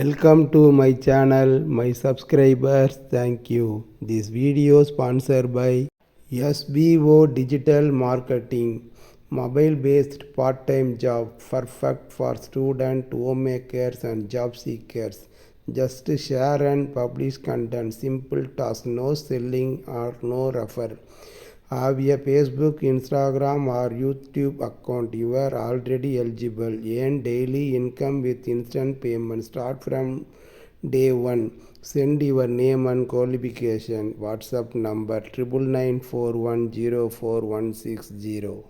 Welcome to my channel, my subscribers, thank you. This video sponsored by SBO Digital Marketing, mobile based part time job perfect for student, homemakers, and job seekers. Just share and publish content, simple task, no selling or no refer. Have a Facebook, Instagram, or YouTube account. You are already eligible. Earn daily income with instant payment. Start from day one. Send your name and qualification. WhatsApp number triple nine four one zero four one six zero.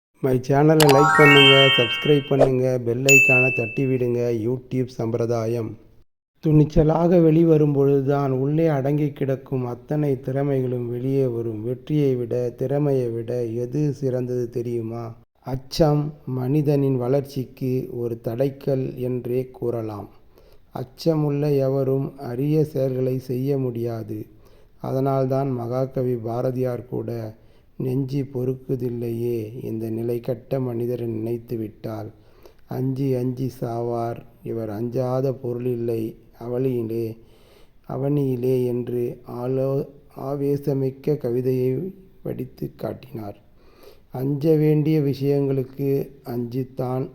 My சேனலை like பண்ணுங்கள் subscribe பண்ணுங்கள் bell ஐக்கானை தட்டி விடுங்க. YouTube சம்பிரதாயம். துணிச்சலாக வெளிவரும் பொழுதுதான் உள்ளே அடங்கி கிடக்கும் அத்தனை திறமைகளும் வெளியே வரும். வெற்றியை விட திறமையை விட எது சிறந்தது தெரியுமா? அச்சம் மனிதனின் வளர்ச்சிக்கு ஒரு தடைக்கல் என்றே கூறலாம். அச்சமுள்ள எவரும் அரிய செயல்களை செய்ய முடியாது. அதனால்தான் மகாகவி பாரதியார் கூட நெஞ்சி பொறுக்குதில்லையே இந்த நிலை கட்ட மனிதரை நினைத்து விட்டால் அஞ்சி அஞ்சி சாவார் இவர் அஞ்சாத பொருளில்லை அவளியிலே அவனியிலே என்று ஆலோ ஆவேசமிக்க கவிதையை படித்து காட்டினார். அஞ்ச வேண்டிய விஷயங்களுக்கு அஞ்சித்தான்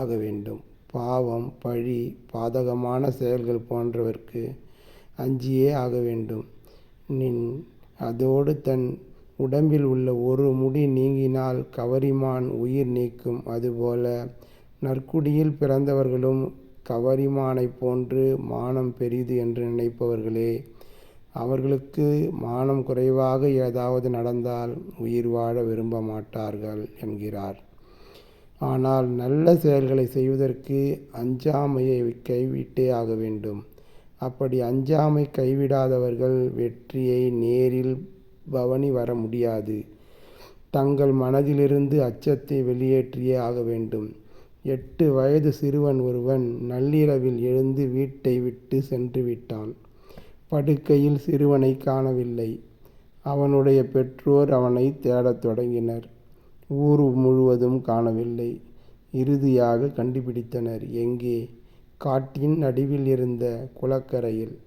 ஆக வேண்டும். பாவம் பழி பாதகமான செயல்கள் போன்றவர்க்கு அஞ்சியே ஆக வேண்டும். நின் அதோடு தன் உடம்பில் உள்ள ஒரு முடி நீங்கினால் கவரிமான் உயிர் நீக்கும். அதுபோல நற்குடியில் பிறந்தவர்களும் கவரிமானைப் போன்று மானம் பெரிது என்று நினைப்பவர்களே அவர்களுக்கு மானம் குறைவாக ஏதாவது நடந்தால் உயிர் வாழ விரும்ப மாட்டார்கள் என்கிறார். ஆனால் நல்ல செயல்களை செய்வதற்கு அஞ்சாமையை கைவிட்டே ஆக வேண்டும். அப்படி அஞ்சாமை கைவிடாதவர்கள் வெற்றியை நேரில் பவனி வர முடியாது. தங்கள் மனதிலிருந்து அச்சத்தை வெளியேற்றியே ஆக வேண்டும். எட்டு வயது சிறுவன் ஒருவன் நள்ளிரவில் எழுந்து வீட்டை விட்டு சென்று விட்டான். படுக்கையில் சிறுவனை காணவில்லை. அவனுடைய பெற்றோர் அவனை தேடத் தொடங்கினர். ஊர் முழுவதும் காணவில்லை. இறுதியாக கண்டுபிடித்தனர். எங்கே? காட்டின் நடுவில் இருந்த குளக்கரையில்.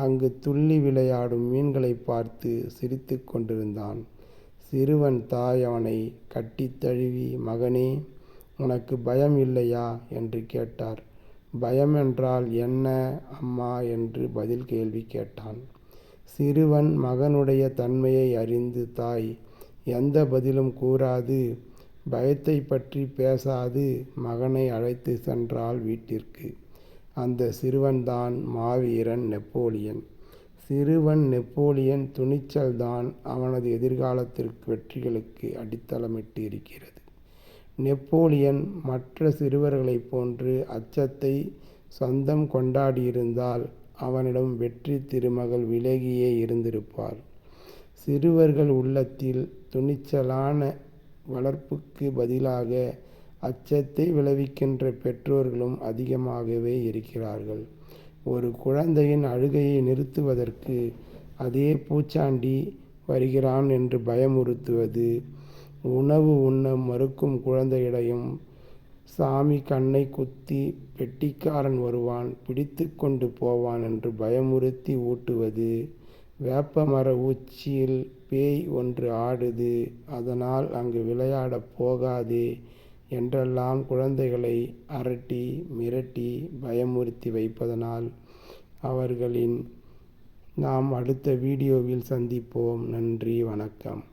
அங்கு துள்ளி விளையாடும் மீன்களை பார்த்து சிரித்து கொண்டிருந்தான். சிறுவன் தாய் அவனை கட்டித் தழுவி மகனே உனக்கு பயம் இல்லையா என்று கேட்டார். பயம் என்றால் என்ன அம்மா என்று பதில் கேள்வி கேட்டான். சிறுவன் மகனுடைய தன்மையை அறிந்து தாய் எந்த பதிலும் கூறாது. பயத்தை பற்றி பேசாது. மகனை அழைத்து சென்றாள் வீட்டிற்கு. அந்த சிறுவன்தான் மாவீரன் நெப்போலியன். சிறுவன் நெப்போலியன் துணிச்சல்தான் அவனது எதிர்காலத்திற்கு வெற்றிகளுக்கு அடித்தளமிட்டு இருக்கிறது நெப்போலியன் மற்ற சிறுவர்களைப் போன்று அச்சத்தை சொந்தம் கொண்டாடியிருந்தால் அவனிடம் வெற்றி திருமகள் விலகியே இருந்திருப்பார் சிறுவர்கள் உள்ளத்தில் துணிச்சலான வளர்ப்புக்கு பதிலாக அச்சத்தை விளைவிக்கின்ற பெற்றோர்களும் அதிகமாகவே இருக்கிறார்கள். ஒரு குழந்தையின் அழுகையை நிறுத்துவதற்கு அதே பூச்சாண்டி வருகிறான் என்று பயமுறுத்துவது உணவு உண்ண மறுக்கும் குழந்தையிடையும் சாமி கண்ணை குத்தி பெட்டிக்காரன் வருவான் பிடித்து கொண்டு போவான் என்று பயமுறுத்தி ஊட்டுவது வேப்ப மர உச்சியில் பேய் ஒன்று ஆடுது அதனால் அங்கு விளையாடப் போகாதே என்றெல்லாம் குழந்தைகளை அரட்டி மிரட்டி பயமுறுத்தி வைப்பதனால் அவர்களின் நாம் அடுத்த வீடியோவில் சந்திப்போம். நன்றி வணக்கம்.